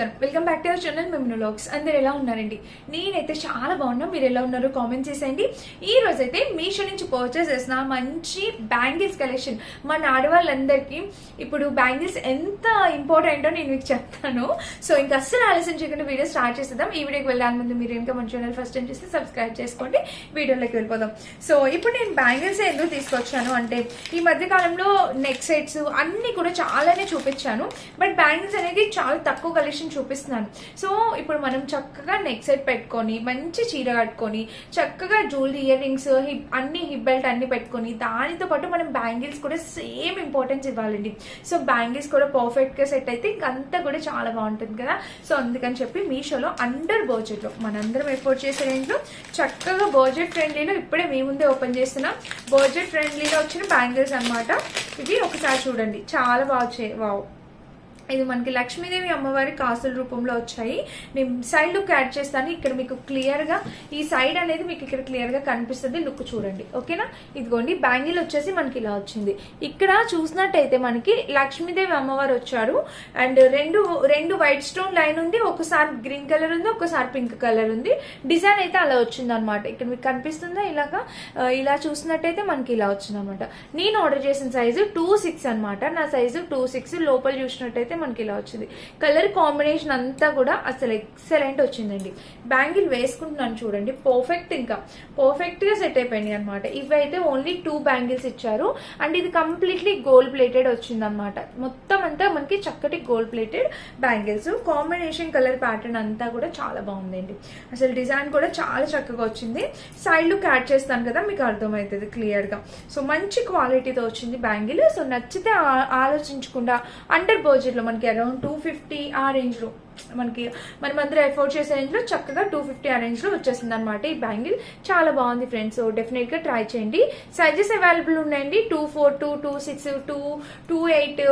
నమస్కారం. Welcome back to our channel మేము అందరు ఎలా ఉన్నారండి? నేనైతే చాలా బాగున్నా. మీరు ఎలా ఉన్నారో కామెంట్ చేసేయండి. ఈ రోజైతే మీషో నుంచి పర్చేస్ చేసిన మంచి బ్యాంగిల్స్ కలెక్షన్ మన ఆడవాళ్ళందరికీ ఇప్పుడు బ్యాంగిల్స్ ఎంత ఇంపార్టెంటో నేను మీకు చెప్తాను. సో ఇంకా అస్సలు ఆలస్యం చేయకుండా వీడియో స్టార్ట్ చేసేద్దాం. ఈ వీడియోకి వెళ్ళాలి ముందు మీరు ఇంకా మన ఛానల్ ఫస్ట్ టైం చేస్తే సబ్స్క్రైబ్ చేసుకోండి. వీడియోలోకి వెళ్ళిపోదాం. సో ఇప్పుడు నేను బ్యాంగిల్స్ ఎందుకు తీసుకొచ్చాను అంటే ఈ మధ్య కాలంలో నెక్ సెట్స్ అన్ని కూడా చాలానే చూపించాను. బట్ బ్యాంగిల్స్ అనేది చాలా తక్కువ కలెక్షన్ చూపిస్తున్నాను. సో ఇప్పుడు మనం చక్కగా నెక్ సెట్ పెట్టుకొని మంచి చీర కట్టుకొని చక్కగా జ్యువెలరీ ఇయర్ రింగ్స్ హిప్ అన్ని హిప్ బెల్ట్ అన్ని పెట్టుకొని దానితో పాటు మనం బ్యాంగిల్స్ కూడా సేమ్ ఇంపార్టెన్స్ ఇవ్వాలండి. సో బ్యాంగిల్స్ కూడా పర్ఫెక్ట్గా సెట్ అయితే ఇంకంతా కూడా చాలా బాగుంటుంది కదా. సో అందుకని చెప్పి మీషోలో అండర్ బడ్జెట్లో మనందరం ఎఫోర్డ్ చేసే రేంజ్లో చక్కగా బడ్జెట్ ఫ్రెండ్లీలో ఇప్పుడే మీ ముందే ఓపెన్ చేస్తున్నాం. బడ్జెట్ ఫ్రెండ్లీలో వచ్చిన బ్యాంగిల్స్ అన్నమాట. ఇవి ఒకసారి చూడండి. చాలా బాగా వచ్చాయి. వావ్ ఇది మనకి లక్ష్మీదేవి అమ్మవారి కాసుల రూపంలో వచ్చాయి. నేను సైడ్ లుక్ యాడ్ చేస్తాను. ఇక్కడ మీకు క్లియర్గా ఈ సైడ్ అనేది మీకు ఇక్కడ క్లియర్గా కనిపిస్తుంది. లుక్ చూడండి. ఓకేనా ఇదిగోండి. బ్యాంగిల్ వచ్చేసి మనకి ఇలా వచ్చింది. ఇక్కడ చూసినట్టయితే మనకి లక్ష్మీదేవి అమ్మవారు వచ్చారు. అండ్ రెండు రెండు వైట్ స్టోన్ లైన్ ఉంది. ఒకసారి గ్రీన్ కలర్ ఉంది ఒకసారి పింక్ కలర్ ఉంది. డిజైన్ అయితే అలా వచ్చింది అనమాట ఇక్కడ మీకు కనిపిస్తుందా ఇలాగా? ఇలా చూసినట్టయితే మనకి ఇలా వచ్చింది అనమాట నేను ఆర్డర్ చేసిన సైజు టూ సిక్స్ అనమాట నా సైజు టూ సిక్స్ లోపల చూసినట్టయితే మనకి ఇలా వచ్చింది. కలర్ కాంబినేషన్ అంతా కూడా అసలు ఎక్సలెంట్ వచ్చిందండి. బ్యాంగిల్ వేసుకుంటున్నాను చూడండి. పర్ఫెక్ట్ ఇంకా. పర్ఫెక్ట్గా సెట్ అయిపోయింది అనమాట ఇవైతే ఓన్లీ టూ బ్యాంగిల్స్ ఇచ్చారు. అండ్ ఇది కంప్లీట్లీ గోల్డ్ ప్లేటెడ్ వచ్చింది అనమాట మొత్తం అంతా మనకి చక్కటి gold plated bangles combination colour pattern అంతా కూడా చాలా బాగుందండి. అసలు డిజైన్ కూడా చాలా చక్కగా వచ్చింది. సైడ్ క్యాట్ చేస్తాను కదా మీకు అర్థమవుతుంది క్లియర్గా. సో మంచి క్వాలిటీతో వచ్చింది బ్యాంగిల్ సో నచ్చితే ఆలోచించకుండా అండర్ బడ్జెట్లో మనకి అరౌండ్ టూ ఫిఫ్టీ ఆ రేంజ్లో మనకి మనం అందరూ ఎఫోర్డ్ చేసే రేంజ్లో చక్కగా టూ ఫిఫ్టీ ఆ రేంజ్లో వచ్చేసింది అనమాట ఈ బ్యాంగిల్. చాలా బాగుంది ఫ్రెండ్స్. సో డెఫినెట్గా ట్రై చేయండి. సైజెస్ అవైలబుల్ ఉన్నాయండి. Two four to two six to two eight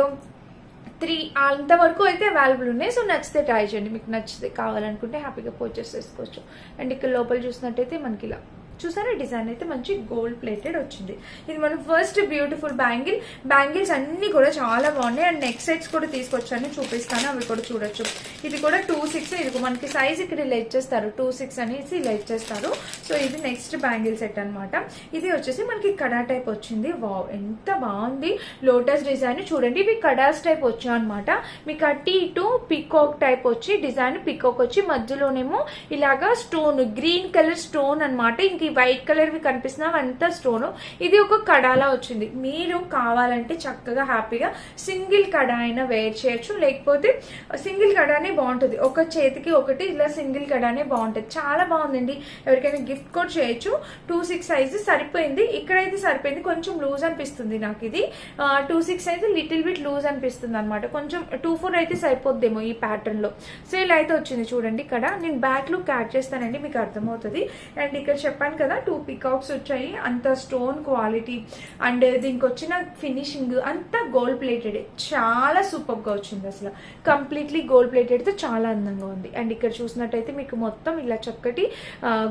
three అంతవరకు అయితే అవైలబుల్ ఉన్నాయి. సో నచ్చితే ట్రై చేయండి. మీకు నచ్చితే కావాలనుకుంటే హ్యాపీగా పర్చేస్ చేసుకోవచ్చు. అండ్ ఇక్కడ లోపల చూసినట్టయితే మనకి ఇలా చూసారా? డిజైన్ అయితే మంచి గోల్డ్ ప్లేటెడ్ వచ్చింది. ఇది మన ఫస్ట్ బ్యూటిఫుల్ బ్యాంగిల్ బ్యాంగిల్స్ అన్ని కూడా చాలా బాగున్నాయి. అండ్ నెక్ సెట్స్ కూడా తీసుకొచ్చాను. చూపిస్తాను. అవి కూడా చూడొచ్చు. ఇది కూడా టూ సిక్స్ ఇది మనకి సైజ్ ఇక్కడ ఇలా ఇచ్చేస్తారు. టూ సిక్స్ అనేసి ఇలా ఇచ్చేస్తారు. సో ఇది నెక్స్ట్ బ్యాంగిల్ సెట్ అన్నమాట. ఇది వచ్చేసి మనకి కడా టైప్ వచ్చింది. వావ్ ఎంత బాగుంది. లోటస్ డిజైన్ చూడండి ఇవి కడాస్ టైప్ వచ్చాయి అనమాట మీకు అట్టి ఇటు పికాక్ టైప్ వచ్చి డిజైన్ పికాక్ వచ్చి మధ్యలోనేమో ఇలాగా స్టోన్ గ్రీన్ కలర్ స్టోన్ అన్నమాట. ఇంక వైట్ కలర్ వి కనిపిస్తున్నావు అంతా స్టోను. ఇది ఒక కడాలా వచ్చింది. మీరు కావాలంటే చక్కగా హ్యాపీగా సింగిల్ కడా అయినా వేర్ చేయొచ్చు. లేకపోతే సింగిల్ కడానే బాగుంటుంది. ఒక చేతికి ఒకటి ఇలా సింగిల్ కడానే బాగుంటుంది. చాలా బాగుందండి. ఎవరికైనా గిఫ్ట్ కూడా చేయొచ్చు. టూ సిక్స్ సైజ్ సరిపోయింది. ఇక్కడైతే సరిపోయింది. కొంచెం లూజ్ అనిపిస్తుంది నాకు ఇది. టూ సిక్స్ అయితే లిటిల్ బిట్ లూజ్ అనిపిస్తుంది అనమాట కొంచెం టూ ఫోర్ అయితే సరిపోద్దేమో ఈ ప్యాటర్న్లో సో ఇలా అయితే వచ్చింది చూడండి ఇక్కడ. నేను బ్యాక్ లుక్ యాడ్ చేస్తానండి మీకు అర్థమవుతుంది. అండ్ ఇక్కడ చెప్పాను కదా టూ పికాక్స్ వచ్చాయి అంత స్టోన్ క్వాలిటీ అండ్ దీనికి వచ్చిన ఫినిషింగ్ అంతా గోల్డ్ ప్లేటెడ్ చాలా సూపర్గా వచ్చింది అసలు. కంప్లీట్లీ గోల్డ్ ప్లేటెడ్తో చాలా అందంగా ఉంది. అండ్ ఇక్కడ చూసినట్టయితే మీకు మొత్తం ఇలా చక్కటి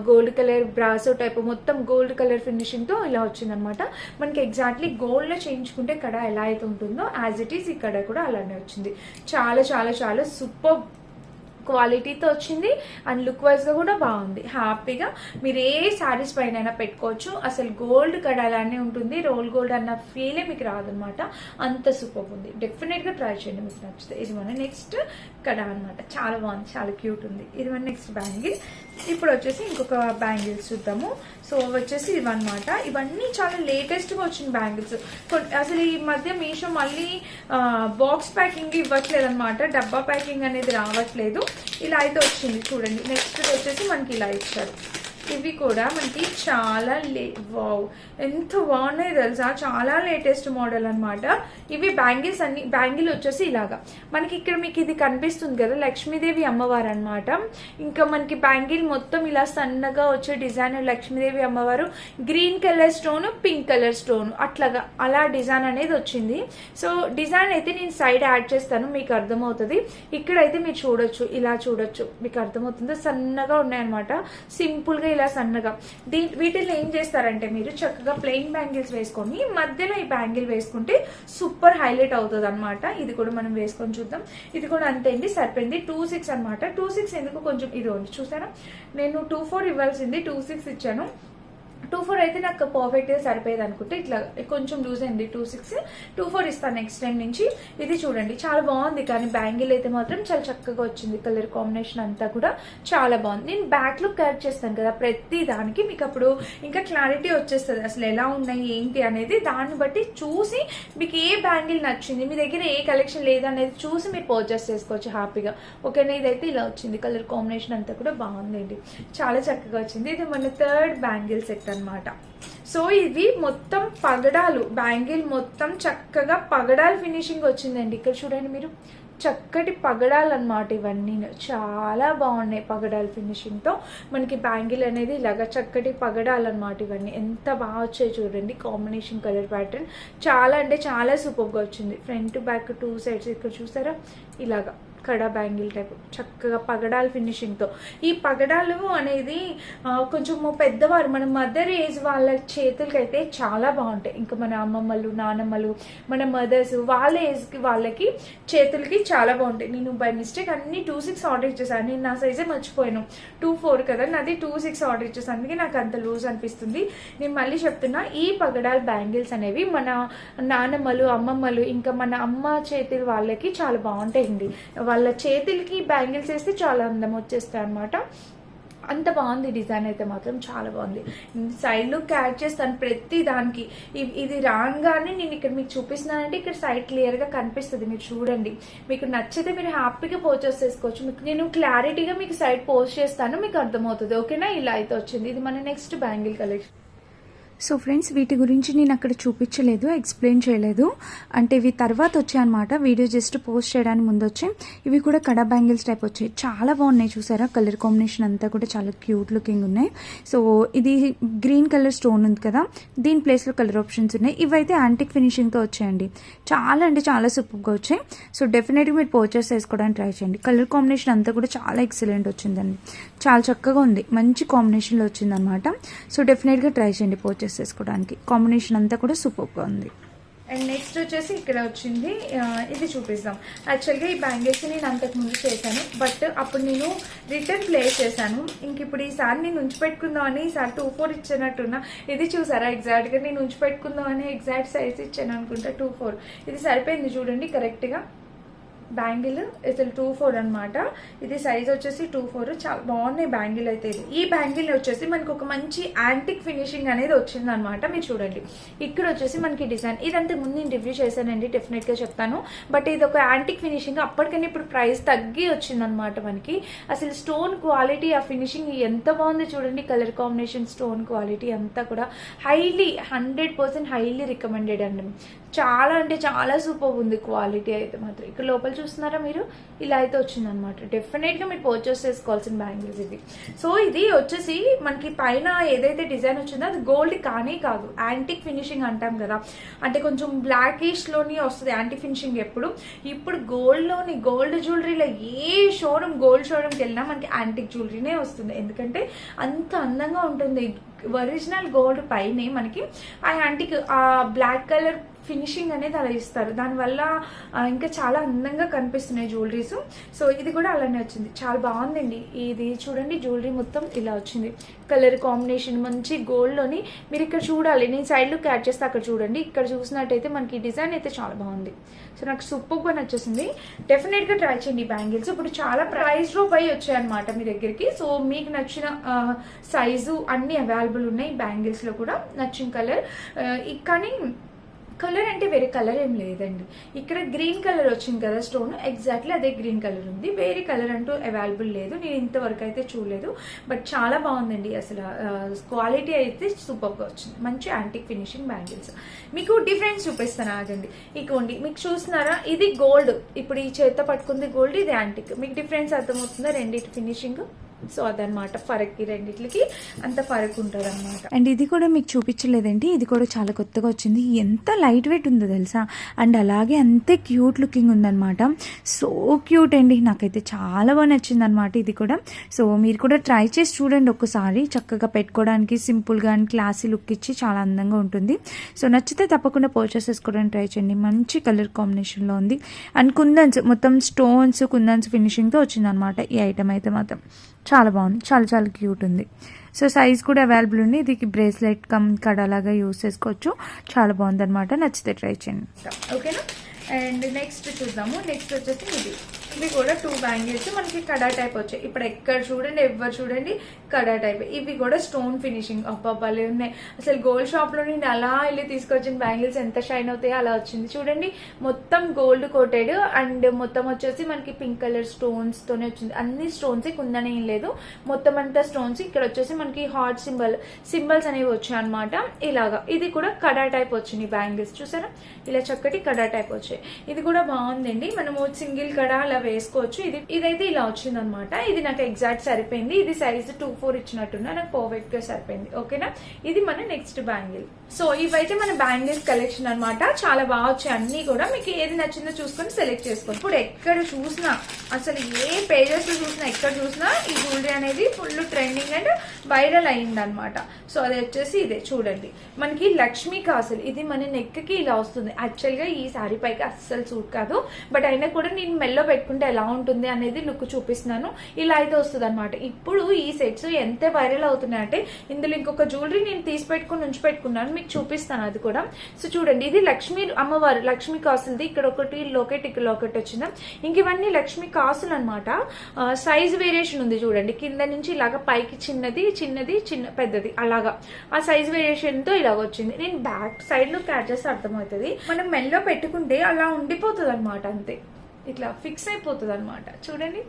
గోల్డ్ కలర్ బ్రాసో టైప్ మొత్తం గోల్డ్ కలర్ ఫినిషింగ్తో ఇలా వచ్చిందనమాట మనకి ఎగ్జాక్ట్లీ గోల్డ్లో చేయించుకుంటే కడ ఎలా అయితే ఉంటుందో యాజ్ ఇట్ ఈస్ ఇక్కడ కూడా అలానే వచ్చింది. చాలా చాలా చాలా సూపర్ క్వాలిటీతో వచ్చింది అండ్ లుక్ వైజ్గా కూడా బాగుంది. హ్యాపీగా మీరు ఏ శారీస్ పైన అయినా పెట్టుకోవచ్చు. అసలు గోల్డ్ కడాలానే ఉంటుంది. రోల్ గోల్డ్ అన్న ఫీలే మీకు రాదనమాట అంత సూపర్ ఉంది. డెఫినెట్గా ట్రై చేయండి మీకు నచ్చితే. ఇది మన నెక్స్ట్ కడా అనమాట చాలా బాగుంది. చాలా క్యూట్ ఉంది. ఇది మన నెక్స్ట్ బ్యాంగిల్ ఇప్పుడు వచ్చేసి ఇంకొక బ్యాంగిల్స్ చూద్దాము. సో వచ్చేసి ఇవన్నమాట ఇవన్నీ చాలా లేటెస్ట్గా వచ్చిన బ్యాంగిల్స్ అసలు ఈ మధ్య మీషో మళ్ళీ బాక్స్ ప్యాకింగ్ ఇవ్వట్లేదు అనమాట డబ్బా ప్యాకింగ్ అనేది రావట్లేదు. ఇలా అయితే వచ్చింది చూడండి. నెక్స్ట్ వచ్చేసి మనకి ఇలా ఇచ్చారు. ఇవి కూడా మనకి చాలా లే వావ్. ఎంత బాగున్నాయి తెలుసా? చాలా లేటెస్ట్ మోడల్ అనమాట ఇవి బ్యాంగిల్స్ అన్ని బ్యాంగిల్ వచ్చేసి ఇలాగా. మనకి ఇక్కడ మీకు ఇది కనిపిస్తుంది కదా లక్ష్మీదేవి అమ్మవారు అనమాట ఇంకా మనకి బ్యాంగిల్ మొత్తం ఇలా సన్నగా వచ్చే డిజైన్ లక్ష్మీదేవి అమ్మవారు. Green colour stone pink colour stone. అట్లాగా అలా డిజైన్ అనేది వచ్చింది. సో డిజైన్ అయితే నేను సైడ్ యాడ్ చేస్తాను మీకు అర్థమవుతుంది. ఇక్కడైతే మీరు చూడొచ్చు ఇలా చూడొచ్చు మీకు అర్థమవుతుందో సన్నగా ఉన్నాయన్నమాట. సింపుల్గా ఇలా సన్నగా. దీ వీటిని ఏం చేస్తారంటే మీరు చక్కగా ప్లెయిన్ బ్యాంగిల్స్ వేసుకొని మధ్యలో ఈ బ్యాంగిల్ వేసుకుంటే సూపర్ హైలైట్ అవుతుంది అనమాట ఇది కూడా మనం వేసుకొని చూద్దాం. ఇది కూడా అంతే అండి సరిపోయింది. టూ సిక్స్ అనమాట టూ సిక్స్ ఎందుకు కొంచెం ఇది ఉంది చూసారా? నేను టూ ఫోర్ ఇవ్వాల్సింది టూ సిక్స్ ఇచ్చాను. టూ ఫోర్ అయితే నాకు పర్ఫెక్ట్గా సరిపోయేది అనుకుంటే ఇట్లా కొంచెం లూజ్ అయింది. టూ సిక్స్ టూ ఫోర్ ఇస్తాను నెక్స్ట్ టైం నుంచి. ఇది చూడండి చాలా బాగుంది. కానీ బ్యాంగిల్ అయితే మాత్రం చాలా చక్కగా వచ్చింది. కలర్ కాంబినేషన్ అంతా కూడా చాలా బాగుంది. నేను బ్యాక్ లుక్ క్యాడ్ చేస్తాను కదా ప్రతి దానికి మీకు అప్పుడు ఇంకా క్లారిటీ వచ్చేస్తుంది. అసలు ఎలా ఉన్నాయి ఏంటి అనేది దాన్ని బట్టి చూసి మీకు ఏ బ్యాంగిల్ నచ్చింది మీ దగ్గర ఏ కలెక్షన్ లేదనేది చూసి మీరు పర్చేస్ చేసుకోవచ్చు హ్యాపీగా. ఓకేనా? ఇదైతే ఇలా వచ్చింది. కలర్ కాంబినేషన్ అంతా కూడా బాగుందండి. చాలా చక్కగా వచ్చింది. ఇది మన థర్డ్ బ్యాంగిల్ సెట్ అన్నమాట. సో ఇది మొత్తం పగడాలు బ్యాంగిల్ మొత్తం చక్కగా పగడాలు ఫినిషింగ్ వచ్చిందండి. ఇక్కడ చూడండి మీరు చక్కటి పగడాలు అనమాట ఇవన్నీ. చాలా బాగున్నాయి పగడాలు ఫినిషింగ్తో మనకి బ్యాంగిల్ అనేది ఇలాగ చక్కటి పగడాలు అనమాట ఇవన్నీ. ఎంత బాగా వచ్చాయి చూడండి కాంబినేషన్ కలర్ ప్యాటర్న్. చాలా అంటే చాలా సూపర్గా వచ్చింది. ఫ్రంట్ బ్యాక్ టూ సైడ్స్ ఇక్కడ చూసారా? ఇలాగా. కడా బ్యాంగిల్ టైప్. చక్కగా పగడాల ఫినిషింగ్తో. ఈ పగడాలు అనేది కొంచెము పెద్దవారు మన మదర్ ఏజ్ వాళ్ళ చేతులకైతే చాలా బాగుంటాయి. ఇంకా మన అమ్మమ్మలు నానమ్మలు మన మదర్స్ వాళ్ళ ఏజ్కి వాళ్ళకి చేతులకి చాలా బాగుంటాయి. నేను బై మిస్టేక్ అన్ని టూ సిక్స్ ఆర్డర్ ఇచ్చేసాను. నేను నా సైజే మర్చిపోయాను. టూ ఫోర్ కదా నాది టూ సిక్స్ ఆర్డర్ ఇచ్చేసాను. అందుకే నాకు అంత లూజ్ అనిపిస్తుంది. నేను మళ్ళీ చెప్తున్నా ఈ పగడాల బ్యాంగిల్స్ అనేవి మన నానమ్మలు అమ్మమ్మలు ఇంకా మన అమ్మ చేతులు వాళ్ళకి చాలా బాగుంటాయండి. వాళ్ళ చేతులకి బ్యాంగిల్స్ వేస్తే చాలా అందం వచ్చేస్తాయి అనమాట అంత బాగుంది డిజైన్ అయితే మాత్రం చాలా బాగుంది. సైడ్లో క్యాచ్ చేస్తాను ప్రతి దానికి. ఇది రాగానే నేను ఇక్కడ మీకు చూపిస్తున్నానంటే ఇక్కడ సైడ్ క్లియర్గా కనిపిస్తుంది. మీరు చూడండి. మీకు నచ్చితే మీరు హ్యాపీగా పోస్ట్ చేసుకోవచ్చు. మీకు నేను క్లారిటీగా మీకు సైడ్ పోస్ట్ చేస్తాను మీకు అర్థమవుతుంది. ఓకేనా ఇలా అయితే వచ్చింది. ఇది మన next bangle collection so friends వీటి గురించి నేను అక్కడ చూపించలేదు ఎక్స్ప్లెయిన్ చేయలేదు. అంటే ఇవి తర్వాత వచ్చాయన్నమాట వీడియో జస్ట్ పోస్ట్ చేయడానికి ముందు వచ్చాయి ఇవి కూడా కడా బ్యాంగిల్స్ టైప్ వచ్చాయి. చాలా బాగున్నాయి చూసారా? కలర్ కాంబినేషన్ అంతా కూడా చాలా క్యూట్ లుకింగ్ ఉన్నాయి. సో ఇది గ్రీన్ కలర్ స్టోన్ ఉంది కదా దీని ప్లేస్లో కలర్ ఆప్షన్స్ ఉన్నాయి. ఇవైతే యాంటిక్ ఫినిషింగ్తో వచ్చాయండి. చాలా అంటే చాలా సూపర్గా వచ్చాయి. సో డెఫినెట్గా మీరు పర్చేస్ చేసుకోవడానికి ట్రై చేయండి. కలర్ కాంబినేషన్ అంతా కూడా చాలా ఎక్సలెంట్ వచ్చిందండి. చాలా చక్కగా ఉంది. మంచి కాంబినేషన్లో వచ్చిందనమాట సో డెఫినెట్గా ట్రై చేయండి పర్చేస్ చేసుకోవడానికి కాంబినేషన్ అంతా కూడా సూపర్గా ఉంది. అండ్ నెక్స్ట్ వచ్చేసి ఇక్కడ వచ్చింది ఇది చూపిస్తాం యాక్చువల్గా ఈ బ్యాంగిల్స్ నేను అంతకు ముందు చేశాను బట్ అప్పుడు నేను రిటర్న్ ప్లేస్ చేశాను. ఇంక ఇప్పుడు ఈసారి నేను ఉంచి పెట్టుకుందాం అని ఈసారి టూ ఫోర్ ఇచ్చినట్టున్నా. ఇది చూసారా ఎగ్జాక్ట్గా నేను ఉంచి పెట్టుకుందాం అని ఎగ్జాక్ట్ సైజ్ ఇచ్చాను అనుకుంటా టూ ఫోర్ ఇది సరిపోయింది చూడండి కరెక్ట్గా బ్యాంగిల్ అసలు టూ ఫోర్ అనమాట ఇది సైజ్ వచ్చేసి టూ ఫోర్. చాలా బాగున్నాయి బ్యాంగిల్ అయితే ఇది. ఈ బ్యాంగిల్ వచ్చేసి మనకు ఒక మంచి యాంటిక్ ఫినిషింగ్ అనేది వచ్చింది అనమాట మీరు చూడండి. ఇక్కడ వచ్చేసి మనకి డిజైన్ ఇదంతా ముందు నేను రివ్యూ చేశానండి డెఫినెట్గా చెప్తాను. బట్ ఇది ఒక యాంటిక్ ఫినిషింగ్ అప్పటికైనా ఇప్పుడు ప్రైస్ తగ్గి వచ్చింది అనమాట మనకి. అసలు స్టోన్ క్వాలిటీ ఆ ఫినిషింగ్ ఎంత బాగుంది చూడండి. కలర్ కాంబినేషన్ స్టోన్ క్వాలిటీ అంతా కూడా. Highly hundred percent highly recommended అండి. చాలా అంటే చాలా సూపర్ ఉంది క్వాలిటీ అయితే మాత్రం. ఇక్కడ లోపల చూస్తున్నారా మీరు? ఇలా అయితే వచ్చిందనమాట డెఫినెట్గా మీరు పర్చేస్ చేసుకోవాల్సిన బ్యాంగిల్స్ ఇది. సో ఇది వచ్చేసి మనకి పైన ఏదైతే డిజైన్ వచ్చిందో అది గోల్డ్ కానీ కాదు. యాంటిక్ ఫినిషింగ్ అంటాం కదా. అంటే కొంచెం బ్లాకిష్లోని వస్తుంది యాంటిక్ ఫినిషింగ్ ఎప్పుడు. ఇప్పుడు గోల్డ్లోని గోల్డ్ జ్యువెలరీలో ఏ షోరూమ్ గోల్డ్ షోరూమ్కి వెళ్ళినా మనకి యాంటిక్ జ్యువెలరీనే వస్తుంది. ఎందుకంటే అంత అందంగా ఉంటుంది. ఒరిజినల్ గోల్డ్ పైనే మనకి ఆ యాంటిక్ ఆ బ్లాక్ కలర్ ఫినిషింగ్ అనేది అలా ఇస్తారు. దానివల్ల ఇంకా చాలా అందంగా కనిపిస్తున్నాయి జ్యువెలరీస్. సో ఇది కూడా అలానే వచ్చింది. చాలా బాగుందండి. ఇది చూడండి జ్యువెలరీ మొత్తం ఇలా వచ్చింది. కలర్ కాంబినేషన్ మంచి గోల్డ్లోని. మీరు ఇక్కడ చూడాలి. నేను సైడ్లో క్యాచ్ చేస్తే అక్కడ చూడండి. ఇక్కడ చూసినట్టయితే మనకి డిజైన్ అయితే చాలా బాగుంది. సో నాకు సూపర్గా నచ్చేసింది. డెఫినెట్గా ట్రై చేయండి బ్యాంగిల్స్. ఇప్పుడు చాలా ప్రైస్లో పై వచ్చాయన్నమాట మీ దగ్గరికి. సో మీకు నచ్చిన సైజు అన్ని అవైలబుల్ ఉన్నాయి బ్యాంగిల్స్లో కూడా. నచ్చిన కలర్ కానీ కలర్ అంటే వేరే కలర్ ఏం లేదండి. ఇక్కడ గ్రీన్ కలర్ వచ్చింది కదా స్టోన్ ఎగ్జాక్ట్లీ అదే గ్రీన్ కలర్ ఉంది. వేరే కలర్ అంటూ అవైలబుల్ లేదు. నేను ఇంతవరకు అయితే చూడలేదు. బట్ చాలా బాగుందండి అసలు క్వాలిటీ అయితే సూపర్గా వచ్చింది. మంచి యాంటిక్ ఫినిషింగ్ బ్యాంగిల్స్. మీకు డిఫరెన్స్ చూపిస్తాను ఆగండి. ఇకోండి మీకు చూస్తున్నారా? ఇది గోల్డ్. ఇప్పుడు ఈ చేత పట్టుకుంది గోల్డ్ ఇది యాంటిక్. మీకు డిఫరెన్స్ అర్థమవుతుందా రెండింటి ఫినిషింగ్? సో అదనమాట ఫరక్కి రెండిట్లకి అంత ఫరక్ ఉంటుంది అనమాట అండ్ ఇది కూడా మీకు చూపించలేదండి. ఇది కూడా చాలా కొత్తగా వచ్చింది. ఎంత లైట్ వెయిట్ ఉందో తెలుసా? అండ్ అలాగే అంతే క్యూట్ లుకింగ్ ఉందన్నమాట. సో క్యూట్ అండి. నాకైతే చాలా బాగా నచ్చింది అనమాట ఇది కూడా. సో మీరు కూడా ట్రై చేసి చూడండి ఒక్కసారి. చక్కగా పెట్టుకోవడానికి సింపుల్గా అండ్ క్లాసీ లుక్ ఇచ్చి చాలా అందంగా ఉంటుంది. సో నచ్చితే తప్పకుండా పర్చేస్ చేసుకోవడానికి ట్రై చేయండి. మంచి కలర్ కాంబినేషన్లో ఉంది. అండ్ కుందన్స్ మొత్తం స్టోన్స్ కుందన్స్ ఫినిషింగ్తో వచ్చిందనమాట ఈ ఐటమ్ అయితే మాత్రం. చాలా బాగుంది. చాలా చాలా క్యూట్ ఉంది. సో సైజ్ కూడా అవైలబుల్ ఉంది. ఇది బ్రేస్లెట్ కమ్ కడలాగా యూస్ చేసుకోవచ్చు. చాలా బాగుంది అనమాట నచ్చితే ట్రై చేయండి. ఓకేనా? అండ్ నెక్స్ట్ చూద్దాము. నెక్స్ట్ వచ్చేసి ఇది ఇవి కూడా టూ బ్యాంగిల్స్ మనకి కడా టైప్ వచ్చాయి. ఇప్పుడు ఎక్కడ చూడండి ఎవరు చూడండి కడా టైప్ ఇవి కూడా స్టోన్ ఫినిషింగ్ అబ్బాబాలే ఉన్నాయి. అసలు గోల్డ్ షాప్లో నుండి అలా వెళ్ళి తీసుకొచ్చిన బ్యాంగిల్స్ ఎంత షైన్ అవుతాయో అలా వచ్చింది. చూడండి మొత్తం గోల్డ్ కోటెడ్ అండ్ మొత్తం వచ్చేసి మనకి పింక్ కలర్ స్టోన్స్ తోనే వచ్చింది. అన్ని స్టోన్స్ కుందనే ఏం లేదు. మొత్తం అంతా స్టోన్స్ ఇక్కడ వచ్చేసి మనకి హార్ట్ సింబల్ సింబల్స్ అనేవి వచ్చాయి అనమాట ఇలాగా. ఇది కూడా కడా టైప్ వచ్చింది బ్యాంగిల్స్ చూసారా? ఇలా చక్కటి కడా టైప్ వచ్చాయి. ఇది కూడా బాగుందండి. మనము సింగిల్ కడా అలా వేసుకోవచ్చు. ఇది ఇదైతే ఇలా వచ్చింది అనమాట ఇది నాకు ఎగ్జాక్ట్ సరిపోయింది. ఇది సైజ్ టూ ఫోర్ ఇచ్చినట్టున్నా నాకు పర్ఫెక్ట్గా సరిపోయింది. ఓకేనా ఇది మన నెక్స్ట్ బ్యాంగిల్ సో ఇవైతే మన బ్యాంగిల్స్ కలెక్షన్ అన్నమాట చాలా బాగా వచ్చాయి. అన్ని కూడా మీకు ఏది నచ్చిందో చూసుకొని సెలెక్ట్ చేసుకోండి. ఇప్పుడు ఎక్కడ చూసినా అసలు ఏ పేజెస్లో చూసినా ఎక్కడ చూసినా ఈ జ్యువెలరీ అనేది ఫుల్ ట్రెండింగ్ అండ్ వైరల్ అయింది అనమాట సో అది వచ్చేసి ఇదే. చూడండి. మనకి లక్ష్మీ కాసులు ఇది మన నెక్కి ఇలా వస్తుంది. యాక్చువల్గా ఈ సారీ పైకి అస్సలు సూట్ కాదు. బట్ అయినా కూడా నేను మెల్లో పెట్టుకుంటే ఎలా ఉంటుంది అనేది లుక్ చూపిస్తున్నాను. ఇలా అయితే వస్తుంది అనమాట ఇప్పుడు ఈ సెట్స్ ఎంత వైరల్ అవుతున్నాయి అంటే ఇందులో ఇంకొక జ్యువెలరీ నేను తీసి పెట్టుకుని ఉంచి పెట్టుకున్నాను. మీకు చూపిస్తాను అది కూడా. సో చూడండి ఇది లక్ష్మీ అమ్మవారు లక్ష్మీ కాసులది ఇక్కడ ఒకటి లోకెట్ ఇక్కడ లోకెట్ వచ్చిందా. ఇంక ఇవన్నీ లక్ష్మీ కాసులు అనమాట సైజ్ వేరియేషన్ ఉంది చూడండి. కింద నుంచి ఇలాగ పైకి చిన్నది చిన్నది చిన్న పెద్దది. అలాగా. ఆ సైజ్ వేరియేషన్తో ఇలాగ వచ్చింది. నేను బ్యాక్ సైడ్లో క్యాచ్ చేస్తే అర్థమవుతుంది. మనం మెల్లో పెట్టుకుంటే అలా ఉండిపోతుంది అనమాట అంతే. ఇట్లా ఫిక్స్ అయిపోతుంది అనమాట చూడండి.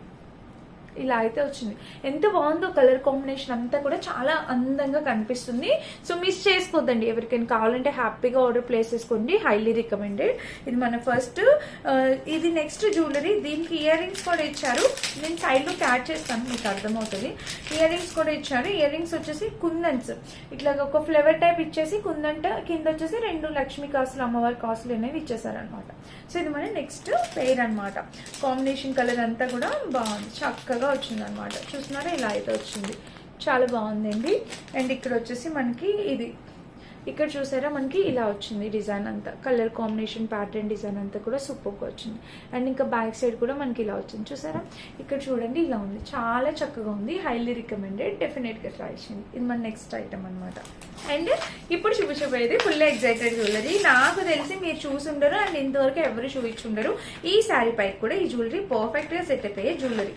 ఇలా అయితే వచ్చింది. ఎంత బాగుందో కలర్ కాంబినేషన్ అంతా కూడా చాలా అందంగా కనిపిస్తుంది. సో మిస్ చేసుకోద్దండి ఎవరికైనా కావాలంటే హ్యాపీగా ఆర్డర్ ప్లేస్ చేసుకోండి. హైలీ రికమెండెడ్ ఇది మన ఫస్ట్ ఇది నెక్స్ట్ జ్యువెలరీ దీనికి ఇయర్ రింగ్స్ కూడా ఇచ్చారు. నేను సైడ్లో క్యాచ్ చేస్తాను మీకు అర్థమవుతుంది. ఇయర్ రింగ్స్ కూడా ఇచ్చారు. ఇయర్ రింగ్స్ వచ్చేసి కుందన్స్. ఇట్లా ఒక ఫ్లేవర్ టైప్ ఇచ్చేసి కుందంట కింద వచ్చేసి రెండు లక్ష్మీ కాసులు అమ్మవారి కాసులు అనేవి ఇచ్చేసారనమాట సో ఇది మన నెక్స్ట్ పేర్ అనమాట కాంబినేషన్ కలర్ అంతా కూడా బాగుంది. చక్కగా వచ్చింది అనమాట చూస్తున్నారా? ఇలా అయితే వచ్చింది. చాలా బాగుందండి. అండ్ ఇక్కడ వచ్చేసి మనకి ఇది. ఇక్కడ చూసారా? మనకి ఇలా వచ్చింది డిజైన్ అంతా. కలర్ కాంబినేషన్ ప్యాటర్న్ డిజైన్ అంతా కూడా సూపర్గా వచ్చింది. అండ్ ఇంకా బ్యాక్ సైడ్ కూడా మనకి ఇలా వచ్చింది. చూసారా? ఇక్కడ చూడండి ఇలా ఉంది. చాలా చక్కగా ఉంది. హైలీ రికమెండెడ్ డెఫినెట్గా ట్రై చేయండి. ఇది మన నెక్స్ట్ ఐటమ్ అనమాట అండ్ ఇప్పుడు చూపించబోయేది ఫుల్ ఎగ్జైటెడ్ జ్యువెలరీ నాకు తెలిసి మీరు చూసుండరు అండ్ ఇంతవరకు ఎవరు చూపించుండరు ఈ శారీ పైకి కూడా ఈ జ్యువెలరీ పర్ఫెక్ట్గా సెట్ అయిపోయే జ్యువెలరీ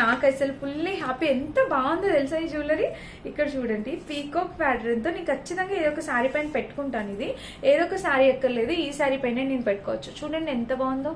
నాకు అసలు ఫుల్లీ హ్యాపీ ఎంత బాగుందో తెలుసా ఈ జ్యువెలరీ ఇక్కడ చూడండి పీకాక్ ప్యాటర్న్తో నేను ఖచ్చితంగా ఏదో ఒక శారీ పైన పెట్టుకుంటాను ఇది. ఏదో ఒక శారీ ఎక్కర్లేదు ఈ శారీ పైన నేను పెట్టుకోవచ్చు. చూడండి ఎంత బాగుందో.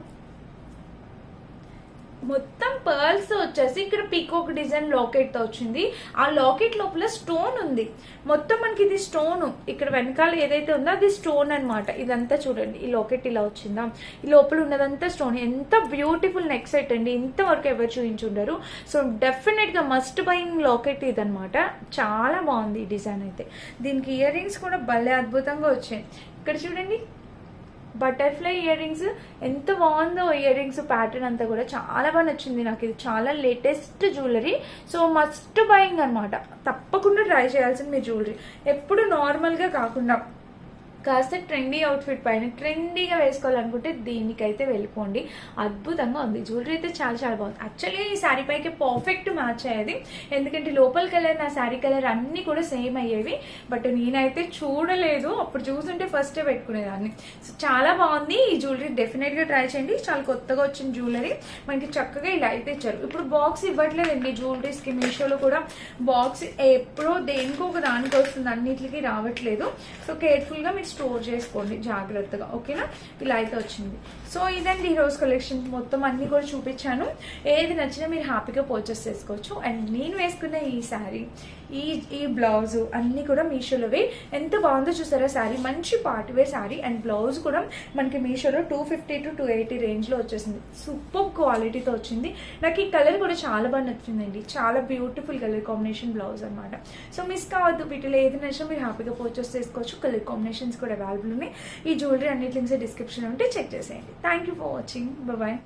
మొత్తం పర్ల్స్ వచ్చేసి ఇక్కడ పీకోక్ డిజైన్ లాకెట్ వచ్చింది. ఆ లాకెట్ లోపల స్టోన్ ఉంది. మొత్తం మనకి ఇది స్టోన్ ఇక్కడ వెనకాల ఏదైతే ఉందో అది స్టోన్ అనమాట ఇదంతా చూడండి. ఈ లాకెట్ ఇలా వచ్చిందా? ఈ లోపల ఉన్నదంతా స్టోన్ ఎంత బ్యూటిఫుల్ నెక్ సెట్ అండి. ఇంతవరకు ఎవరు చూపించుండరు. సో డెఫినెట్గా మస్ట్ బయింగ్ లాకెట్ ఇదనమాట చాలా బాగుంది ఈ డిజైన్ అయితే. దీనికి ఇయర్ రింగ్స్ కూడా భలే అద్భుతంగా వచ్చాయి. ఇక్కడ చూడండి. బటర్ఫ్లై ఇయర్ రింగ్స్ ఎంత బాగుందో ఇయర్ రింగ్స్ ప్యాటర్న్ అంతా కూడా చాలా బాగా నచ్చింది నాకు. ఇది చాలా latest jewellery. So must buying అనమాట తప్పకుండా ట్రై చేయాల్సింది మీ జ్యువెలరీ. ఎప్పుడు నార్మల్గా కాకుండా. కాస్త ట్రెండీ అవుట్ఫిట్ పైన ట్రెండీగా వేసుకోవాలనుకుంటే దీనికైతే వెళ్ళిపోండి. అద్భుతంగా ఉంది. జ్యువెలరీ అయితే చాలా చాలా బాగుంది. యాక్చువల్లీ ఈ శారీ పైకి పర్ఫెక్ట్ మ్యాచ్ అయ్యేది. ఎందుకంటే లోపల కలర్ నా శారీ కలర్ అన్నీ కూడా సేమ్ అయ్యేవి. బట్ నేనైతే చూడలేదు. అప్పుడు చూసుంటే ఫస్టే పెట్టుకునేదాన్ని. సో చాలా బాగుంది. ఈ జ్యువెలరీ డెఫినెట్గా ట్రై చేయండి. చాలా కొత్తగా వచ్చిన జ్యువెలరీ మనకి చక్కగా ఇలా అయితే ఇచ్చారు. ఇప్పుడు బాక్స్ ఇవ్వట్లేదండి జ్యువెలరీస్కి మీషోలో కూడా బాక్స్ ఎప్పుడో దేనికో ఒక దానికి వస్తుంది. అన్నిటికీ రావట్లేదు. సో కేర్ఫుల్గా మీరు స్టోర్ చేసుకోండి జాగ్రత్తగా ఓకేనా? ఇలా అయితే వచ్చింది. సో ఇదండి ఈరోజు కలెక్షన్ మొత్తం అన్ని కూడా చూపించాను. ఏది నచ్చినా మీరు హ్యాపీగా పర్చేస్ చేసుకోవచ్చు. అండ్ నేను వేసుకున్న ఈ శారీ ఈ ఈ బ్లౌజ్ అన్ని కూడా మీషోలోవి. ఎంత బాగుందో చూసారా శారీ మంచి party wear sari and blouse కూడా మనకి మీషోలో two fifty to two eighty రేంజ్లో వచ్చేసింది. సూపర్ క్వాలిటీతో వచ్చింది. నాకు ఈ కలర్ కూడా చాలా బాగా నచ్చిందండి. చాలా బ్యూటిఫుల్ కలర్ కాంబినేషన్ బ్లౌజ్ అనమాట సో మిస్ కావద్దు. వీటిలో ఏది నచ్చినా మీరు హ్యాపీగా పర్చేస్ చేసుకోవచ్చు. కలర్ కాంబినేషన్స్ కూడా అవైలబుల్ ఉన్నాయి. ఈ జ్యువెలరీ అన్నిటి లింక్స్ డిస్క్రిప్షన్ ఉంటే చెక్ చేసేయండి. Thank you for watching bye